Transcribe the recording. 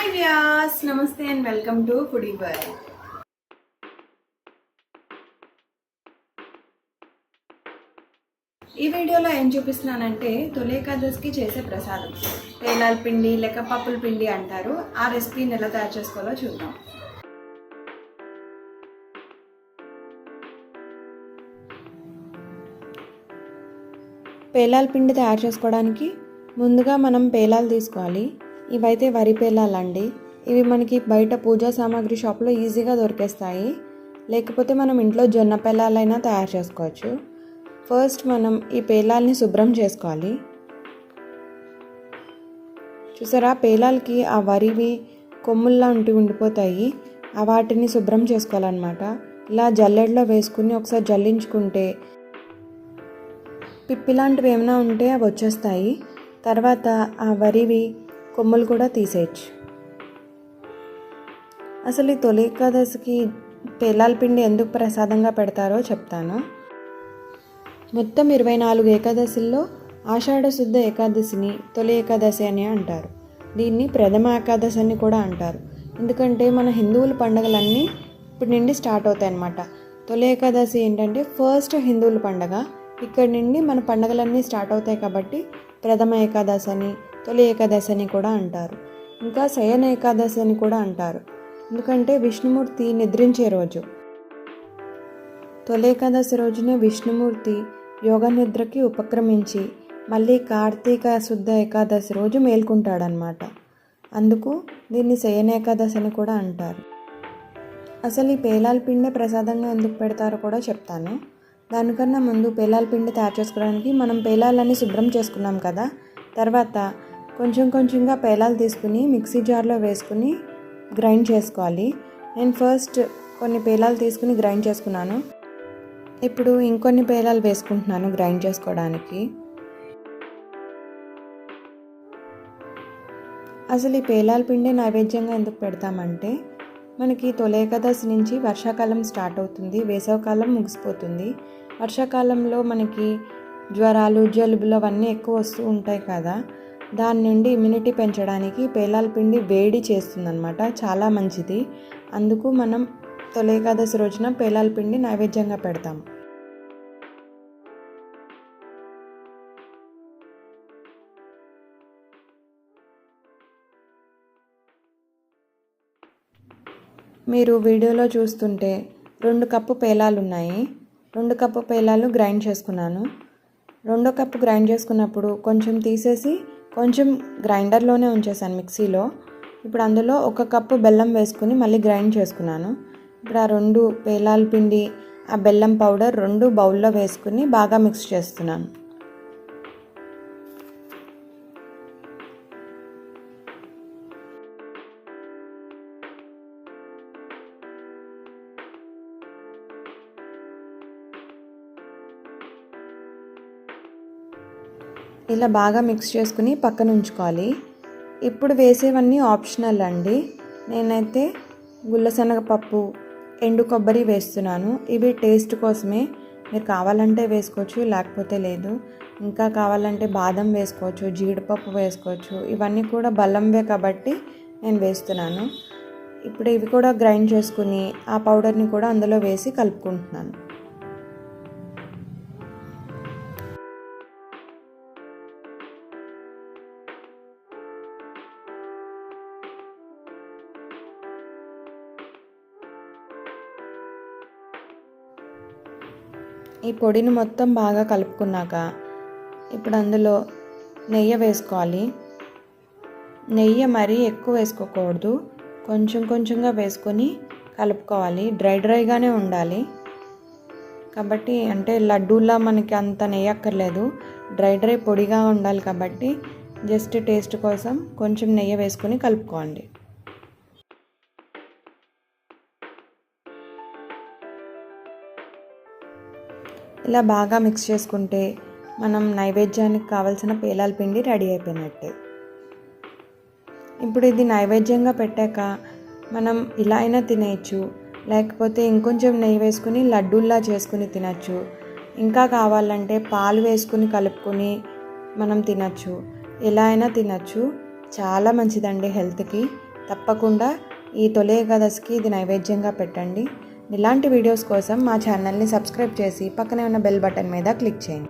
Hi Vyas నమస్తే and welcome to foodie boy ఈ వీడియోలో ఏం చూపిస్తున్నానంటే తొలి ఏకాదశికి చేసే ప్రసాదం. పేలాల పిండి లేక పప్పుల పిండి అంటారు. ఆ రెసిపీని ఎలా తయారు చేసుకోవాలో చూద్దాం. పేలాల పిండి తయారు చేసుకోవడానికి ముందుగా మనం పేలాలు తీసుకోవాలి. ఇవైతే వరి పేలాలండి. ఇవి మనకి బయట పూజా సామాగ్రి షాప్లో ఈజీగా దొరికేస్తాయి. లేకపోతే మనం ఇంట్లో జొన్న పేలాలైనా తయారు చేసుకోవచ్చు. ఫస్ట్ మనం ఈ పేలాల్ని శుభ్రం చేసుకోవాలి. చూసారా? పేలాలకి ఆ వరివి కొమ్ముల్లా ఉంటూ ఉండిపోతాయి. ఆ వాటిని శుభ్రం చేసుకోవాలన్నమాట. ఇలా జల్లెడలో వేసుకుని ఒకసారి జల్లించుకుంటే పిప్పి లాంటివి ఏమైనా ఉంటే అవి వచ్చేస్తాయి. తర్వాత ఆ వరివి కొమ్ములు కూడా తీసేయచ్చు. అసలు ఈ తొలి ఏకాదశికి పేలాల పిండి ఎందుకు ప్రసాదంగా పెడతారో చెప్తాను. మొత్తం ఇరవై నాలుగు ఏకాదశుల్లో ఆషాఢ శుద్ధ ఏకాదశిని తొలి ఏకాదశి అని అంటారు. దీన్ని ప్రథమ ఏకాదశి అని కూడా అంటారు. ఎందుకంటే మన హిందువుల పండుగలన్నీ ఇప్పటి నుండి స్టార్ట్ అవుతాయి అన్నమాట తొలి ఏకాదశి ఏంటంటే ఫస్ట్ హిందువుల పండగ. ఇక్కడ నుండి మన పండగలన్నీ స్టార్ట్ అవుతాయి కాబట్టి ప్రథమ ఏకాదశి అని తొలి ఏకాదశి అని కూడా అంటారు. ఇంకా శయన ఏకాదశి అని కూడా అంటారు. ఎందుకంటే విష్ణుమూర్తి నిద్రించే రోజు. తొలి ఏకాదశి రోజునే విష్ణుమూర్తి యోగ నిద్రకి ఉపక్రమించి మళ్ళీ కార్తీక శుద్ధ ఏకాదశి రోజు మేల్కొంటాడనమాట అందుకు దీన్ని శయన ఏకాదశి అని కూడా అంటారు. అసలు ఈ పేలాల పిండి ప్రసాదంగా ఎందుకు పెడతారో కూడా చెప్తాను. దానికన్నా ముందు పేలాల పిండి తయారు చేసుకోవడానికి మనం పేలాలని శుభ్రం చేసుకున్నాం కదా. తర్వాత కొంచెం కొంచెంగా పేలాలు తీసుకుని మిక్సీ జార్లో వేసుకుని గ్రైండ్ చేసుకోవాలి. నేను ఫస్ట్ కొన్ని పేలాలు తీసుకుని గ్రైండ్ చేసుకున్నాను. ఇప్పుడు ఇంకొన్ని పేలాలు వేసుకుంటున్నాను గ్రైండ్ చేసుకోవడానికి. అసలు ఈ పేలాల పిండి నైవేద్యంగా ఎందుకు పెడతామంటే మనకి తొలి నుంచి వర్షాకాలం స్టార్ట్ అవుతుంది వేసవకాలం ముగిసిపోతుంది. వర్షాకాలంలో మనకి జ్వరాలు జలుబులు అవన్నీ ఎక్కువ వస్తూ ఉంటాయి కదా. దాని నుండి ఇమ్యూనిటీ పెంచడానికి పేలాల పిండి వేడి చేస్తుందన్నమాట. చాలా మంచిది. అందుకు మనం తొలి ఏకాదశి రోజున పేలాల పిండి నైవేద్యంగా పెడతాం. మీరు వీడియోలో చూస్తుంటే రెండు కప్పు పేలాలు ఉన్నాయి. రెండు కప్పు పేలాలు గ్రైండ్ చేసుకున్నాను. రెండో కప్పు గ్రైండ్ చేసుకున్నప్పుడు కొంచెం తీసేసి కొంచెం గ్రైండర్లోనే ఉంచేసాను మిక్సీలో. ఇప్పుడు అందులో ఒక కప్పు బెల్లం వేసుకుని మళ్ళీ గ్రైండ్ చేసుకున్నాను. ఇప్పుడు ఆ రెండు పేలాల పిండి ఆ బెల్లం పౌడర్ రెండు బౌల్లో వేసుకుని బాగా మిక్స్ చేస్తున్నాను. ఇలా బాగా మిక్స్ చేసుకుని పక్కన ఉంచుకోవాలి. ఇప్పుడు వేసేవన్నీ ఆప్షనల్ అండి. నేనైతే గుల్లశనగపప్పు ఎండు కొబ్బరి వేస్తున్నాను. ఇవి టేస్ట్ కోసమే. మీరు కావాలంటే వేసుకోవచ్చు లేకపోతే లేదు. ఇంకా కావాలంటే బాదం వేసుకోవచ్చు జీడిపప్పు వేసుకోవచ్చు. ఇవన్నీ కూడా బలంవే కాబట్టి నేను వేస్తున్నాను. ఇప్పుడు ఇవి కూడా గ్రైండ్ చేసుకుని ఆ పౌడర్ని కూడా అందులో వేసి కలుపుకుంటున్నాను. ఈ పొడిని మొత్తం బాగా కలుపుకున్నాక ఇప్పుడు అందులో నెయ్యి వేసుకోవాలి. నెయ్యి మరీ ఎక్కువ వేసుకోకూడదు. కొంచెం కొంచెంగా వేసుకొని కలుపుకోవాలి. డ్రై డ్రైగానే ఉండాలి. కాబట్టి అంటే లడ్డూలా మనకి అంత నెయ్యి అక్కర్లేదు. డ్రై డ్రై పొడిగా ఉండాలి కాబట్టి జస్ట్ టేస్ట్ కోసం కొంచెం నెయ్యి వేసుకొని కలుపుకోండి. ఇలా బాగా మిక్స్ చేసుకుంటే మనం నైవేద్యానికి కావాల్సిన పేలాల పిండి రెడీ అయిపోయినట్టే. ఇప్పుడు ఇది నైవేద్యంగా పెట్టాక మనం ఇలా అయినా తినేయచ్చు లేకపోతే ఇంకొంచెం నెయ్యి వేసుకుని లడ్డూల్లా చేసుకుని తినచ్చు. ఇంకా కావాలంటే పాలు వేసుకుని కలుపుకొని మనం తినచ్చు. ఎలా అయినా తినచ్చు. చాలా మంచిదండి హెల్త్కి. తప్పకుండా ఈ తొలి ఏకాదశికి ఇది నైవేద్యంగా పెట్టండి. ఇలాంటి వీడియోస్ కోసం మా ఛానల్ని సబ్స్క్రైబ్ చేసి పక్కనే ఉన్న బెల్ బటన్ మీద క్లిక్ చేయండి.